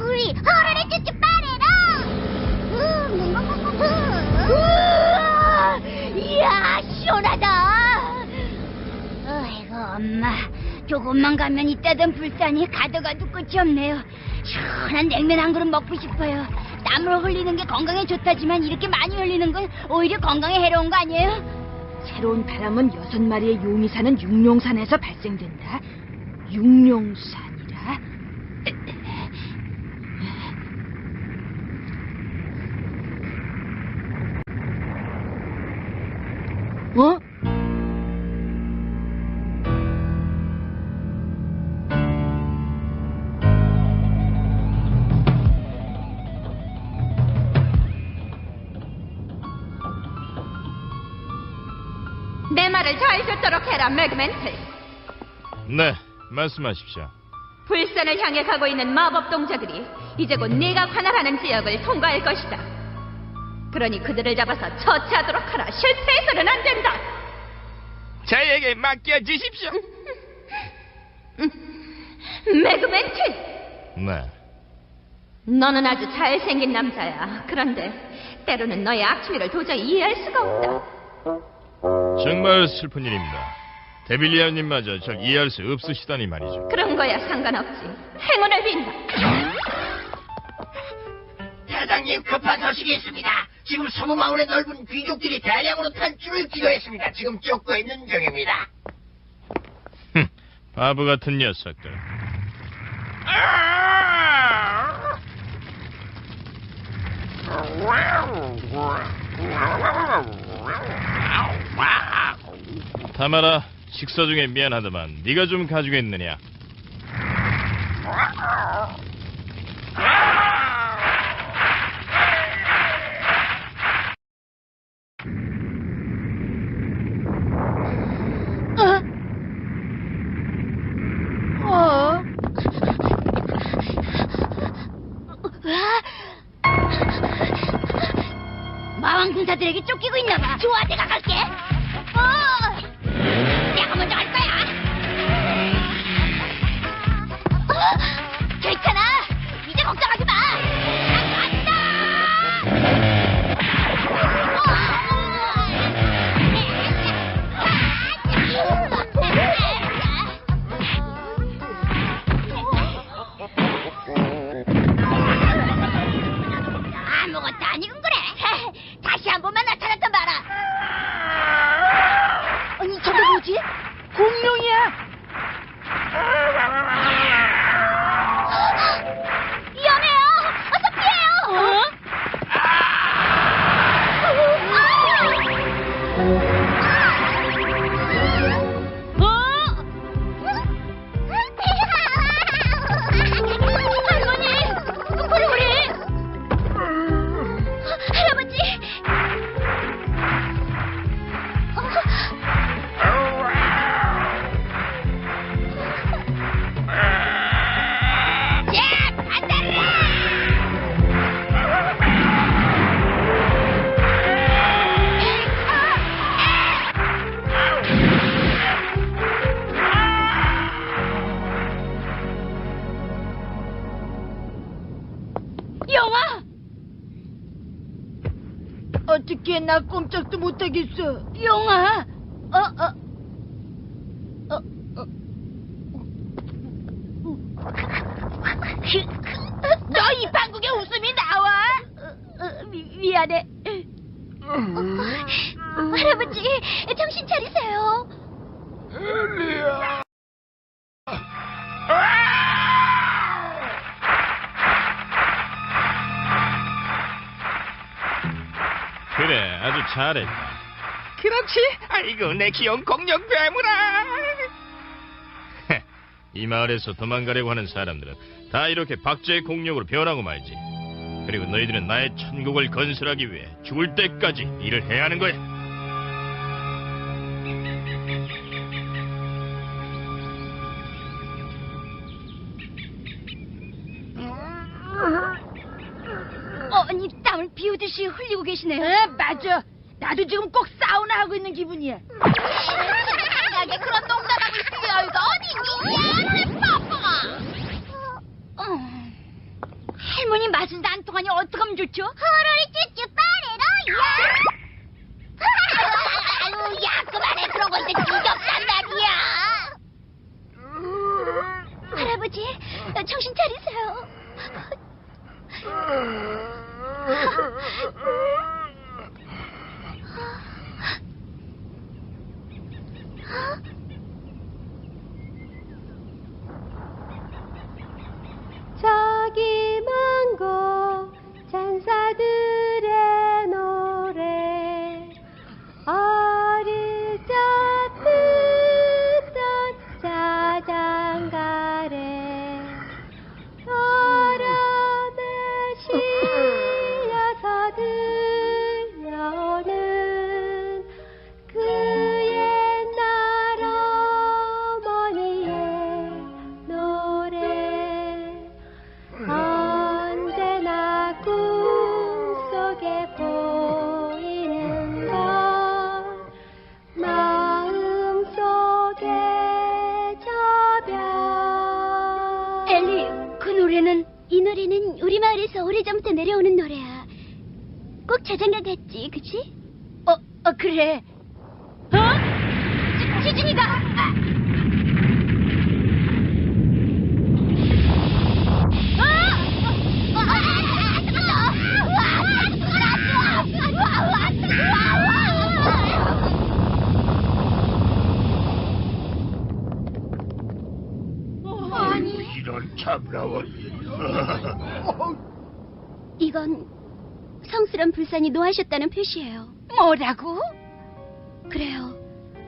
우리 호러를 쭈쭈 빠래라! 이야 시원하다! 아이고 엄마. 조금만 가면 있다던 불산이 가도 가도 끝이 없네요. 시원한 냉면 한 그릇 먹고 싶어요. 땀을 흘리는 게 건강에 좋다지만 이렇게 많이 흘리는 건 오히려 건강에 해로운 거 아니에요? 새로운 바람은 여섯 마리의 용이 사는 육룡산에서 발생된다. 육룡산 듣도록 해라, 맥멘틀. 네, 말씀하십시오. 불산을 향해 가고 있는 마법 동자들이 이제 곧 네가 관할하는 지역을 통과할 것이다. 그러니 그들을 잡아서 처치하도록 하라. 실패해서는 안 된다. 저에게 맡겨주십시오. 맥멘틀, 네, 너는 아주 잘생긴 남자야. 그런데 때로는 너의 악취미를 도저히 이해할 수가 없다. 정말 슬픈 일입니다. 데빌리아님마저 절 이해할 수 없으시다니 말이죠. 그런 거야 상관없지. 행운을 빈다. 대장님 급한 소식이 있습니다. 지금 소모마을의 넓은 귀족들이 대량으로 탈출을 기도했습니다. 지금 쫓고 있는 중입니다. 흠, 바보 같은 녀석들. 타마라, 식사 중에 미안하다만 네가 좀 가지겠느냐? 어? 마왕 군사들에게 쫓기고 있나 봐. 좋아, 내가 갈게. 걱정하지 마. 아무것도 아니군 그래. 다시 한 번만 나타났다 마라. 아니 저게 뭐지? 공룡이 나 꼼짝도 못하겠어? 영아! 어, 어. 어, 잘했다. 그렇지. 아이고 내 귀여운 공룡 괴물아. 이 마을에서 도망가려고 하는 사람들은 다 이렇게 박제의 공룡으로 변하고 말지. 그리고 너희들은 나의 천국을 건설하기 위해 죽을 때까지 일을 해야 하는 거야. 아니, 땀을 비우듯이 흘리고 계시네요. 에, 맞아. 나도 지금 꼭 사우나 하고 있는 기분이야. 이상하게 그런 농담하고 있을 여유가 어디 있니? 야, 바보가! 어. 할머니 맛은 안 통하니 어떡하면 좋죠? 호로리 쭈쭈 빠레로 야! 야, 그만해. 그런 거 이제 지겹단 말이야. 할아버지, 정신 차리세요. 그치? 어, 어 그래. 어? 지, 지진이다. 아. 이런 참나원. 이건 성스런 불산이 노하셨다는 표시예요. 뭐라고? 그래요.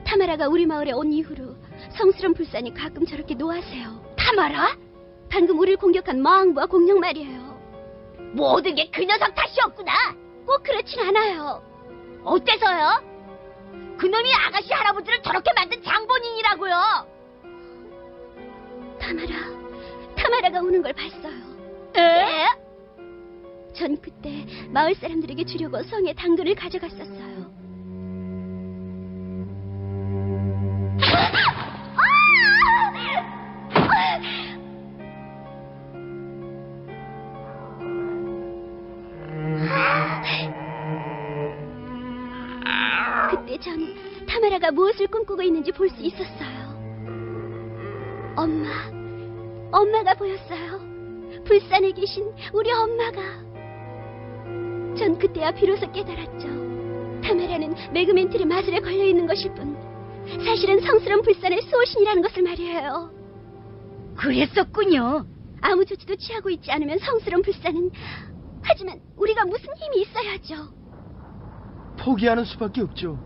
타마라가 우리 마을에 온 이후로 성스런 불산이 가끔 저렇게 노하세요. 타마라? 방금 우리를 공격한 마왕부와 공룡 말이에요. 모든 게 그 녀석 탓이었구나. 꼭 그렇진 않아요. 어때서요? 그놈이 아가씨 할아버지를 저렇게 만든 장본인이라고요. 타마라, 타마라가 오는 걸 봤어요. 에? 전 그때 마을 사람들에게 주려고 성에 당근을 가져갔었어요. 그때 전 타마라가 무엇을 꿈꾸고 있는지 볼 수 있었어요. 엄마, 엄마가 보였어요. 불산에 계신 우리 엄마가. 전 그때야 비로소 깨달았죠. 타마라는 매그멘틀의 마술에 걸려 있는 것일 뿐, 사실은 성스러운 불산의 수호신이라는 것을 말이에요. 그랬었군요. 아무 조치도 취하고 있지 않으면 성스러운 불산은 하지만 우리가 무슨 힘이 있어야죠. 포기하는 수밖에 없죠.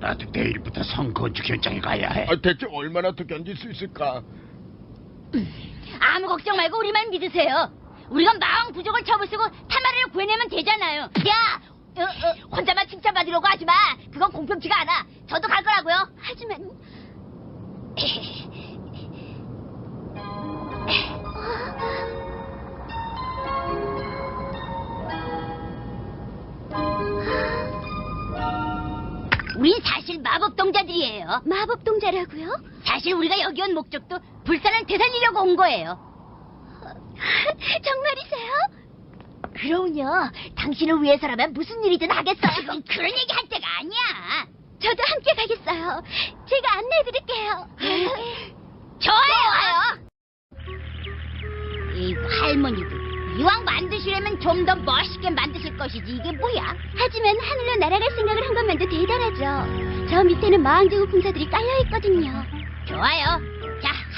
나도 내일부터 성 건축 현장에 가야 해. 아, 대체 얼마나 더 견딜 수 있을까? 아무 걱정 말고 우리만 믿으세요. 우리가 마왕 부족을 쳐부수고 타마를 구해내면 되잖아요. 야, 어, 어, 혼자만 칭찬받으려고 하지 마. 그건 공평치가 않아. 저도 갈 거라고요. 하지만 우린 사실 마법 동자들이에요. 마법 동자라고요? 사실 우리가 여기 온 목적도 불산을 되살리려고 온 거예요. 정말이세요? 그럼요. 당신을 위해서라면 무슨 일이든 하겠어요. 지금 그런 얘기 할 때가 아니야. 저도 함께 가겠어요. 제가 안내해드릴게요. 좋아요. 이 할머니들. 이왕 만드시려면 좀 더 멋있게 만드실 것이지 이게 뭐야? 하지만 하늘로 날아갈 생각을 한 것만도 대단하죠. 저 밑에는 마왕제국 군사들이 깔려 있거든요. 좋아요.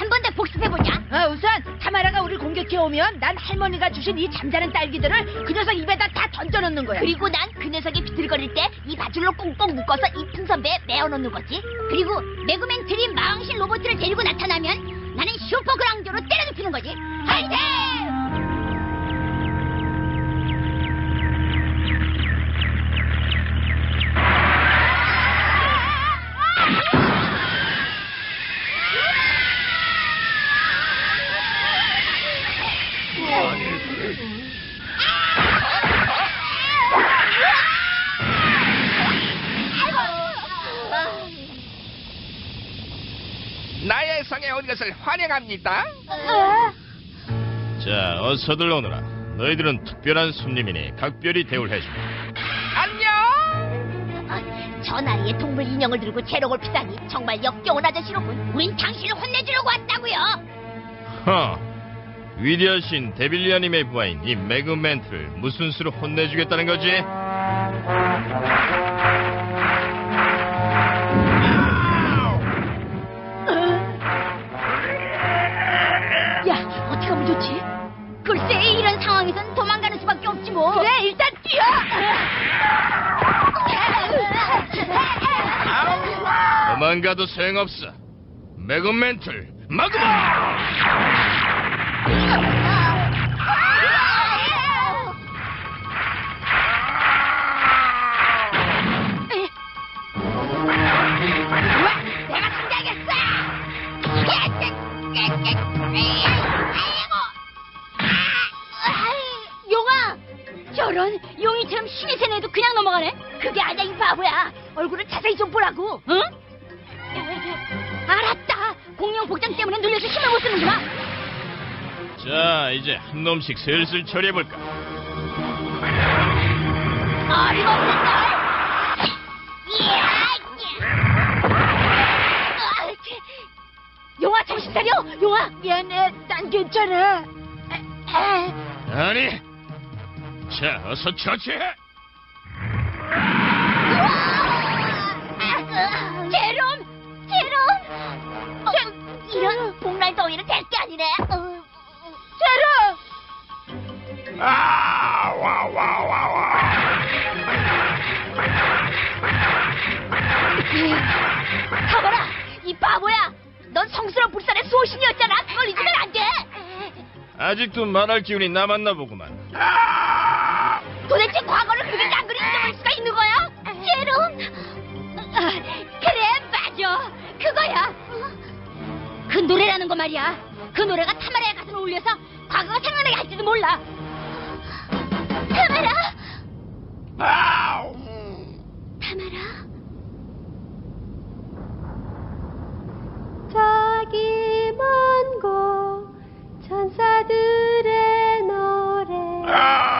자, 한번 더 복습해보자. 어, 우선 타마라가 우리 공격해 오면 난 할머니가 주신 이 잠자는 딸기들을 그 녀석 입에다 다 던져놓는 거야. 그리고 난 그 녀석이 비틀거릴 때 이 바줄로 꽁꽁 묶어서 이 풍선배에 메어놓는 거지. 그리고 매그맨트리 마왕신 로봇을 데리고 나타나면 나는 슈퍼그랑조로 때려 눕히는 거지. 화이팅! 것을 환영합니다. 자, 어서들 오너라. 너희들은 특별한 손님이니 각별히 대우해주마. 아, 저 나이에 동물 인형을 들고 재롱을 피다니 정말 역겨운 아저씨로군. 우린 당신을 혼내주려고 왔다고요. 허, 위대하신 데빌리아님의 부하인 이 매그멘트를 무슨 수로 혼내주겠다는 거지? 하면 좋지? 글쎄, 이런 상황에선 도망가는 수밖에 없지 뭐. 그래, 일단 뛰어! 도망가도 소용없어. 매그멘틀 마그마! 넘어가네? 그게 아니야 이 바보야 얼굴을 자세히 좀 보라고 응? 알았다 공룡 복장 때문에 눌려서 힘을 못 쓰는구나 자, 이제 한 놈씩 슬슬 처리해볼까? 어림없는 걸 이야, 아, 치. 용아 정신 차려 용아 미안해, 난 괜찮아. 아니! 자, 어서 처치해! 제롬! 제롬! 어, 이런 복날 더위는 될 게 아니네. 어, 제롬! 아, 와, 와, 와, 와. 가봐라! 이 바보야! 넌 성스러운 불살의 수호신이었잖아! 그걸 잊으면 안 돼! 아직도 말할 기운이 남았나 보구만. 도대체 과거를 그렇 말이야. 그 노래가 타마라의 가슴을 울려서 과거가 생각나게 할지도 몰라. 타마라! 타마라? 저기 먼곳 천사들의 노래 아.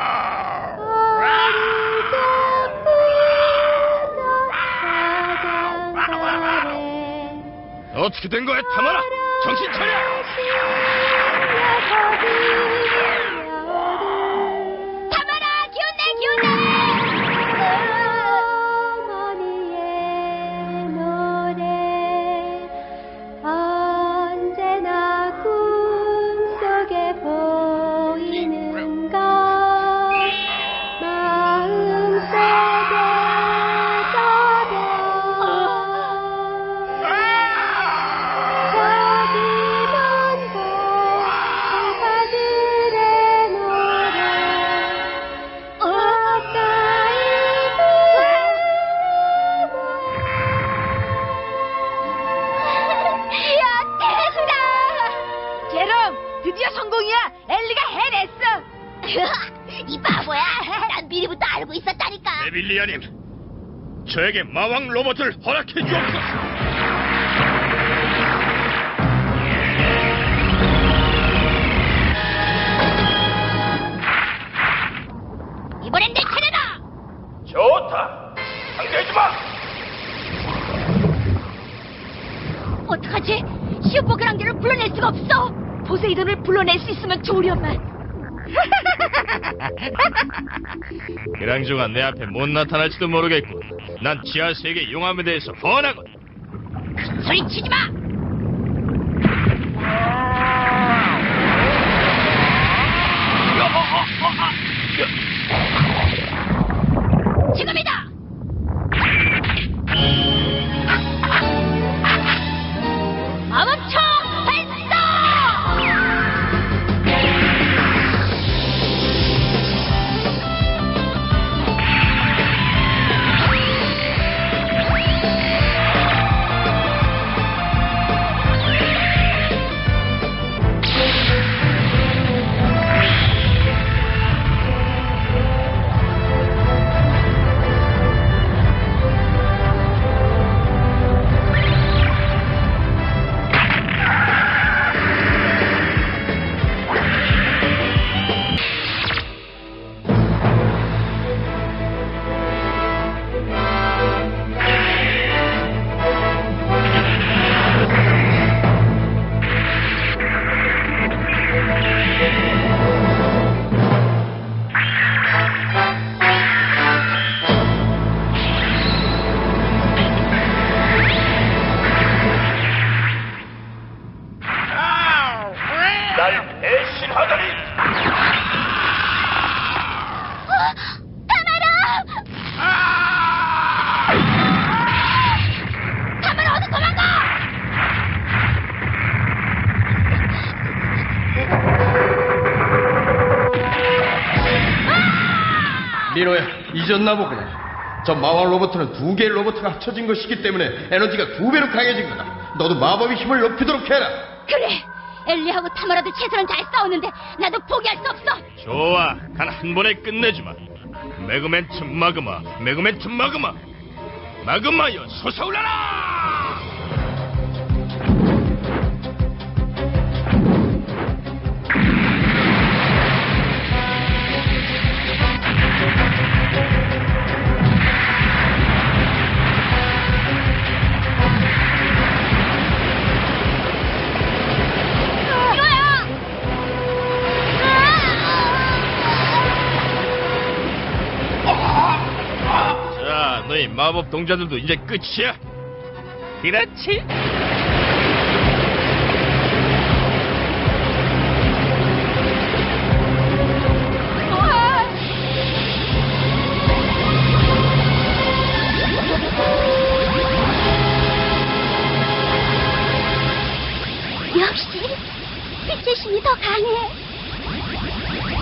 어떻게 된 거야, 타마라? 정신 차려! 저에게 마왕 로봇을 허락해 주옵소서. 이번엔 내 차례다! 좋다. 상대하지 마. 어떡하지? 슈퍼그랑디를 불러낼 수가 없어! 포세이돈을 불러낼 수 있으면 좋으련만. 그랑조가 내 앞에 못 나타날지도 모르겠고, 난 지하 세계 용암에 대해서 훤하거든. 소리 치지 마! 잊었나 보구나. 저 마왕 로버트는 두 개의 로버트가 합쳐진 것이기 때문에 에너지가 두 배로 강해진 거다. 너도 마법의 힘을 높이도록 해라. 그래. 엘리하고 타마라도 최선을 다해 싸우는데 나도 포기할 수 없어. 좋아, 간 한 번에 끝내주마. 매그멘트 마그마, 매그멘트 마그마, 마그마여 솟아올라라! 마법 동자들도 이제 끝이야. 그렇지? 역시 빛의 신이 더 강해.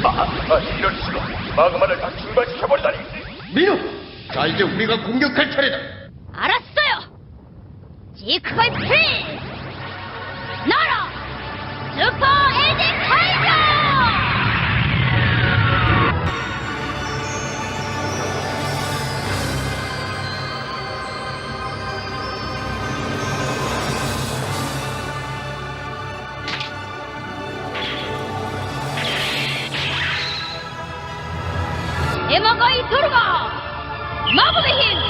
아, 아, 이럴 수가. 마그마를 다 증발시켜버리다니. 민우! 자, 이제 우리가 공격할 차례다. 알았어요. 지크의 프린스 나라 슈퍼 에지 카이저. 에머거이 들어가 마법의 힘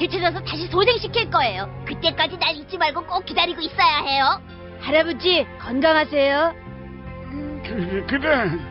되찾아서 다시 소생시킬 거예요. 그때까지 날 잊지 말고 꼭 기다리고 있어야 해요. 할아버지 건강하세요. 그, 그래.